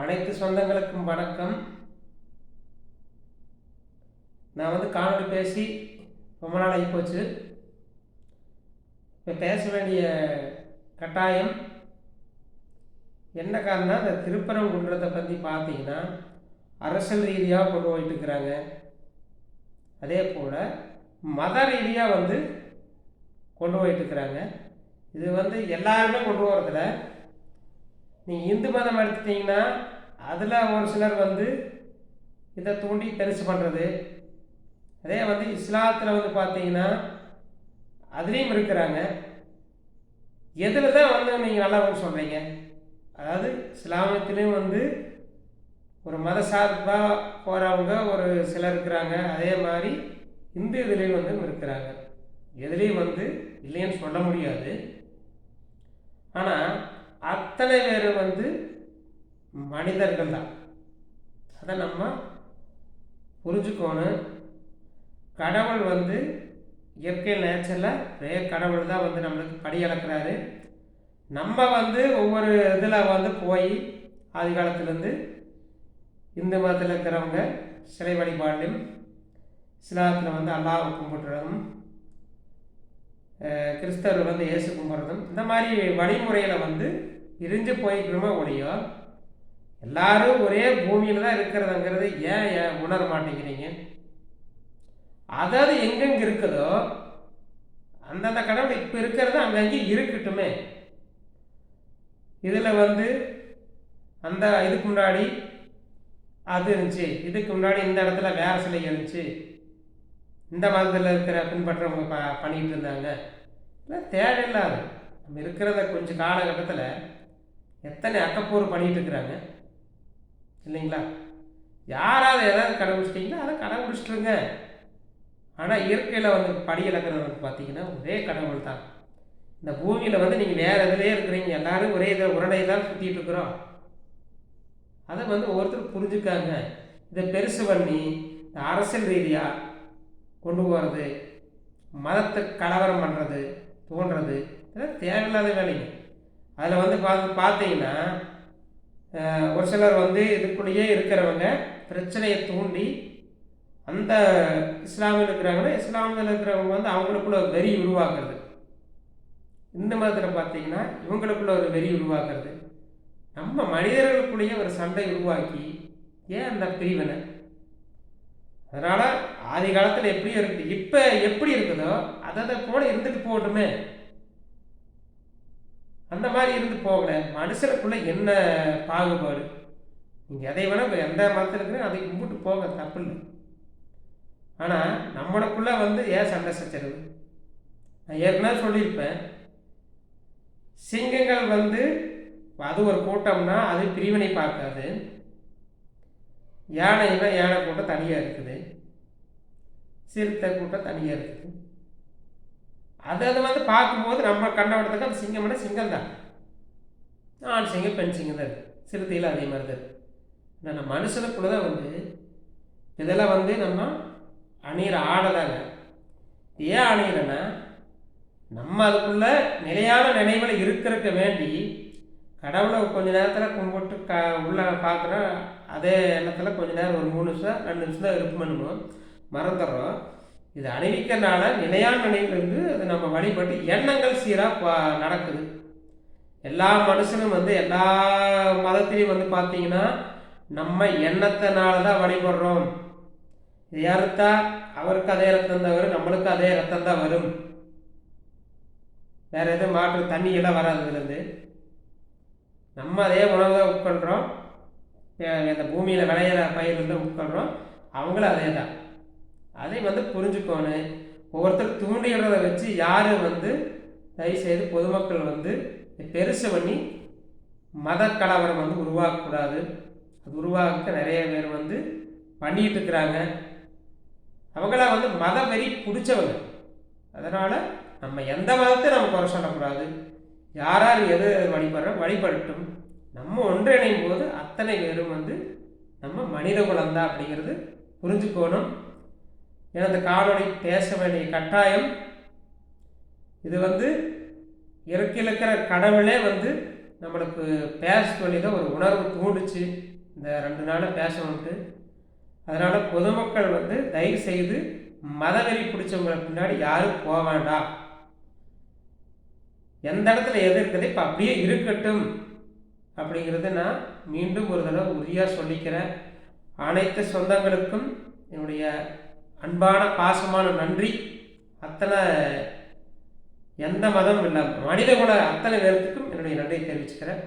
அனைத்து சொந்தங்களுக்கும் வணக்கம். நான் வந்து காணொலி பேசி ரொம்ப நாள் ஆகிப்போச்சு போச்சு. இப்போ பேச வேண்டிய கட்டாயம் என்ன காரணம்னா இந்த திருப்பரங்குன்றத்தை பற்றி பார்த்தீங்கன்னா அரசியல் ரீதியாக கொண்டு போயிட்டு இருக்கிறாங்க. அதே போல் மத ரீதியாக வந்து கொண்டு போயிட்டு இருக்கிறாங்க. இது வந்து எல்லாருமே கொண்டு போகிறதில்ல நீங்கள் இந்து மதம் எடுத்துட்டிங்கன்னா அதில் ஒரு சிலர் வந்து இதை தூண்டி பெருசு பண்ணுறது அதே வந்து இஸ்லாத்தில் வந்து பார்த்தீங்கன்னா அதுலேயும் இருக்கிறாங்க. எதில் தான் வந்து நீங்கள் நல்லா வந்து சொல்கிறீங்க அதாவது இஸ்லாமியத்துலேயும் வந்து ஒரு மத சார்பாக போகிறவங்க ஒரு சிலர் இருக்கிறாங்க. அதே மாதிரி இந்து இதுலேயும் வந்து இருக்கிறாங்க. எதுலேயும் வந்து இல்லைன்னு சொல்ல முடியாது. ஆனால் அத்தனை பேர் வந்து மனிதர்கள் தான் அதை நம்ம புரிஞ்சுக்கோணும். கடவுள் வந்து இயற்கை நேச்சரில் ஒரே கடவுள் தான் வந்து நம்மளுக்கு படி அளக்குறாரு. நம்ம வந்து ஒவ்வொரு இதில் வந்து போய் ஆதி காலத்துலேருந்து இந்து மதத்தில் இருக்கிறவங்க சிலை வழிபாடும் இஸ்லாத்தில் வந்து அல்லாஹ் கும்பிட்டுறதும் கிறிஸ்தவர் வந்து இயேசு கும்பிட்றதும் இந்த மாதிரி வழிமுறையில் வந்து இருந்து போய்க்கிறோமோ ஒழியோ எல்லாரும் ஒரே பூமியில் தான் இருக்கிறதுங்கிறது ஏன் ஏன் உணர மாட்டேங்கிறீங்க? அதாவது எங்கெங்கே இருக்குதோ அந்தந்த கடவுள் இப்போ இருக்கிறது அங்கங்கே இருக்கட்டுமே. இதில் வந்து அந்த இதுக்கு முன்னாடி அது இருந்துச்சு இதுக்கு முன்னாடி இந்த இடத்துல வேற சிலை இருந்துச்சு. இந்த மதத்தில் இருக்கிற பின்பற்றவங்க ப பண்ணிகிட்டு இருந்தாங்க. இல்லை தேவையில்லாது. நம்ம இருக்கிறத கொஞ்சம் காலகட்டத்தில் எத்தனை அக்கப்பூர் பண்ணிகிட்டு இருக்கிறாங்க? இல்லைங்களா? யாராவது எதாவது கடைபிடிச்சிட்டிங்களோ அதை கடைபிடிச்சிட்டுருங்க ஆனால் இயற்கையில் வந்து படி இழக்கிறது வந்து பார்த்தீங்கன்னா ஒரே கடவுள் தான். இந்த பூமியில் வந்து நீங்கள் வேறு இதிலே இருக்கிறீங்க. எல்லாரும் ஒரே இதை உரடை தான் சுற்றிட்டு இருக்கிறோம். அதை வந்து ஒவ்வொருத்தரும் புரிஞ்சுக்காங்க. இதை பெருசு பண்ணி இந்த அரசியல் ரீதியாக கொண்டு போகிறது மதத்தை கலவரம் பண்ணுறது தோன்றது இதெல்லாம் தேவையில்லாத வேலைங்க. அதில் வந்து பார்த்து பார்த்தீங்கன்னா ஒரு சிலர் வந்து இதுக்குள்ளேயே இருக்கிறவங்க பிரச்சனையை தூண்டி அந்த இஸ்லாமில் இருக்கிறாங்கன்னா இஸ்லாமில் இருக்கிறவங்க வந்து அவங்களுக்குள்ள ஒரு வெறி உருவாக்குறது. இந்த மதத்தில் பார்த்தீங்கன்னா இவங்களுக்குள்ள ஒரு வெறி உருவாக்குறது. நம்ம மனிதர்களுக்குள்ளேயே ஒரு சண்டை உருவாக்கி ஏன் அந்த பிரிவினை? அதனால் ஆதி காலத்தில் எப்படி இருக்குது இப்போ எப்படி இருக்குதோ அதை போல இருந்துட்டு போகட்டுமே. அந்த மாதிரி இருந்து போகல. மனுஷனுக்குள்ள என்ன பாகுபாடு? நீங்கள் எதை வேணால் எந்த மதத்தில் இருக்கிற அதை கும்பிட்டு போக தப்பு இல்லை ஆனால் நம்மளுக்குள்ளே வந்து ஏன் சண்டை சச்சரவு? நான் ஏற்கனவே சொல்லியிருப்பேன். சிங்கங்கள் வந்து அது ஒரு கூட்டம்னா அது பிரிவினை பார்க்காது. யானைன்னா யானை கூட்டம் தனியாக இருக்குது. சிறுத்தை கூட்டம் தனியாக இருக்குது. அது அது வந்து பார்க்கும்போது நம்ம கண்டவடத்துக்கு அந்த சிங்கம்னா சிங்கம் தான். ஆண் சிங்கம் பெண் சிங்கம் தான் இருக்குது. சிறுத்தையில் அதே மாதிரி தான் இருக்குது. நம்ம மனுஷனுக்குள்ளே தான் வந்து இதெல்லாம் வந்து நம்ம அணிகிற ஆடை தாங்க. ஏன் அணிகிறேன்னா நம்ம அதுக்குள்ள நிலையான நினைவில் இருக்கிறதுக்கு வேண்டி கடவுளை கொஞ்ச நேரத்தில் கும்பிட்டு க உள்ளே பார்க்குறோம் அதே எண்ணத்தில் கொஞ்ச நேரம் ஒரு மூணு நிமிஷம் ரெண்டு நிமிஷம் தான் இருப்பு பண்ணணும் மறந்துடுறோம். இது அணிவிக்கிறனால நிலையான நினைவிலிருந்து அது நம்ம வழிபட்டு எண்ணங்கள் சீராக நடக்குது. எல்லா மனுஷனும் வந்து எல்லா மதத்திலையும் வந்து பார்த்தீங்கன்னா நம்ம எண்ணத்தினால தான் வழிபடுறோம். இது யாருத்தா? அவருக்கு அதே ரத்தம் தான் வரும் நம்மளுக்கு அதே ரத்தம் தான் வரும். வேறு எதுவும் மாற்று தண்ணி எல்லாம் வராது இதுலேருந்து நம்ம அதே உணவு தான் உட்கொள்கிறோம் இந்த பூமியில் விளையிற பயிர் தான் உட்கொள்கிறோம் அவங்களும் அதே தான் அதை வந்து புரிஞ்சுக்கோணும் ஒவ்வொருத்தர் தூண்டிடுறத வச்சு யார் வந்து தயவுசெய்து பொதுமக்கள் வந்து பெருசு பண்ணி மத கலவரம் வந்து உருவாக்கக்கூடாது. அது உருவாக்க நிறைய பேர் வந்து பண்ணிகிட்டு இருக்கிறாங்க. அவங்களாம் வந்து மத வெறி பிடிச்சவங்க. அதனால் நம்ம எந்த மதத்தை நம்ம குறை சொல்லக்கூடாது. யாரார் எது வழிபடுறோம்? வழிபடட்டும். நம்ம ஒன்றிணையும் போது அத்தனை பேரும் வந்து நம்ம மனித குலந்தா அப்படிங்கிறது புரிஞ்சுக்கணும். ஏன்னா இந்த காணொலி பேச வேண்டிய கட்டாயம் இது வந்து இறக்கி இருக்கிற கடவுளே வந்து நம்மளுக்கு பேச சொல்லிதான் ஒரு உணர்வு தூண்டுச்சு. இந்த ரெண்டு நாள் பேசணுன்ட்டு அதனால் பொதுமக்கள் வந்து தயவு செய்து மதவெறி பிடிச்சவங்களுக்கு பின்னாடி யாரும் போக வேண்டாம். எந்த இடத்துல எது இருக்குது? இப்போ அப்படியே இருக்கட்டும். அப்படிங்கிறத நான் மீண்டும் ஒரு தடவை உறுதியாக சொல்லிக்கிறேன். அனைத்து சொந்தங்களுக்கும் என்னுடைய அன்பான பாசமான நன்றி. அத்தனை எந்த மதம் இல்லை மனித குல அத்தனை பேர்த்துக்கும் என்னுடைய நன்றியை தெரிவிச்சுக்கிறேன்.